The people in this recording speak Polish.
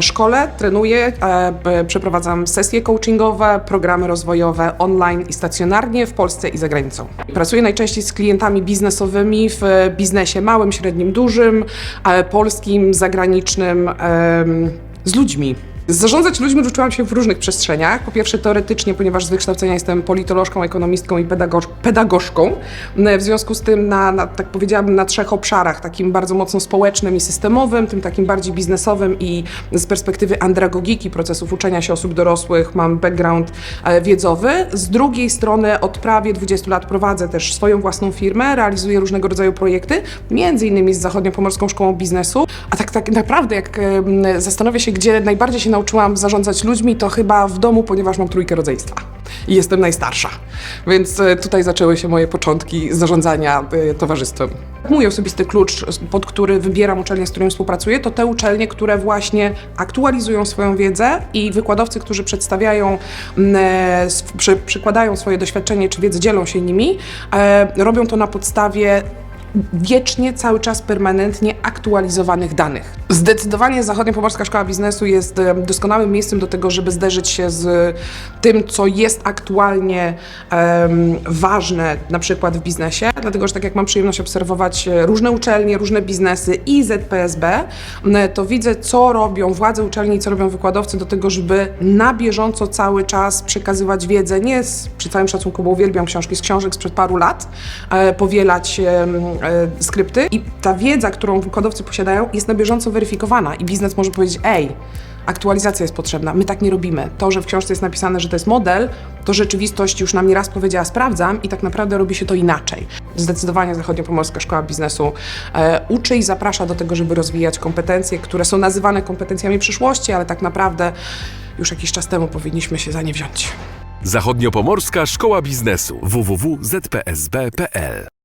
Szkole, trenuję, e, przeprowadzam sesje coachingowe, programy rozwojowe online i stacjonarnie w Polsce i za granicą. Pracuję najczęściej z klientami biznesowymi w biznesie małym, średnim, dużym, e, polskim, zagranicznym, z ludźmi. Zarządzać ludźmi uczyłam się w różnych przestrzeniach. Po pierwsze teoretycznie, ponieważ z wykształcenia jestem politolożką, ekonomistką i pedagog- pedagogzką. W związku z tym na, na, tak powiedziałabym, na trzech obszarach, takim bardzo mocno społecznym i systemowym, tym takim bardziej biznesowym i z perspektywy andragogiki, procesów uczenia się osób dorosłych mam background e, wiedzowy. Z drugiej strony od prawie 20 lat prowadzę też swoją własną firmę, realizuję różnego rodzaju projekty, między innymi z Zachodniopomorską Szkołą Biznesu. A tak, tak naprawdę jak zastanowię się, gdzie najbardziej się nauczyłam zarządzać ludźmi, to chyba w domu, ponieważ mam trójkę rodzeństwa i jestem najstarsza. Więc e, tutaj zaczęły się moje początki zarządzania e, towarzystwem. Mój osobisty klucz, pod który wybieram uczelnie, z którymi współpracuję, to te uczelnie, które właśnie aktualizują swoją wiedzę i wykładowcy, którzy przedstawiają, mm, e, przy, przykładają swoje doświadczenie czy wiedzę, dzielą się nimi, robią to na podstawie wiecznie, cały czas, permanentnie aktualizowanych danych. Zdecydowanie Zachodniopomorska Szkoła Biznesu jest doskonałym miejscem do tego, żeby zderzyć się z tym, co jest aktualnie em, ważne, na przykład w biznesie, dlatego że tak jak mam przyjemność obserwować e, różne uczelnie, różne biznesy i ZPSB, m, to widzę, co robią władze uczelni, co robią wykładowcy do tego, żeby na bieżąco cały czas przekazywać wiedzę, nie z, przy całym szacunku, bo uwielbiam książki z książek sprzed paru lat, e, powielać e, skrypty i ta wiedza, którą wykładowcy posiadają, jest na bieżąco weryfikowana i biznes może powiedzieć, ej, aktualizacja jest potrzebna, my tak nie robimy. To, że w książce jest napisane, że to jest model, to rzeczywistość już nam nieraz powiedziała, sprawdzam i tak naprawdę robi się to inaczej. Zdecydowanie Zachodniopomorska Szkoła Biznesu e, uczy i zaprasza do tego, żeby rozwijać kompetencje, które są nazywane kompetencjami przyszłości, ale tak naprawdę już jakiś czas temu powinniśmy się za nie wziąć. Zachodniopomorska Szkoła Biznesu www.zpsb.pl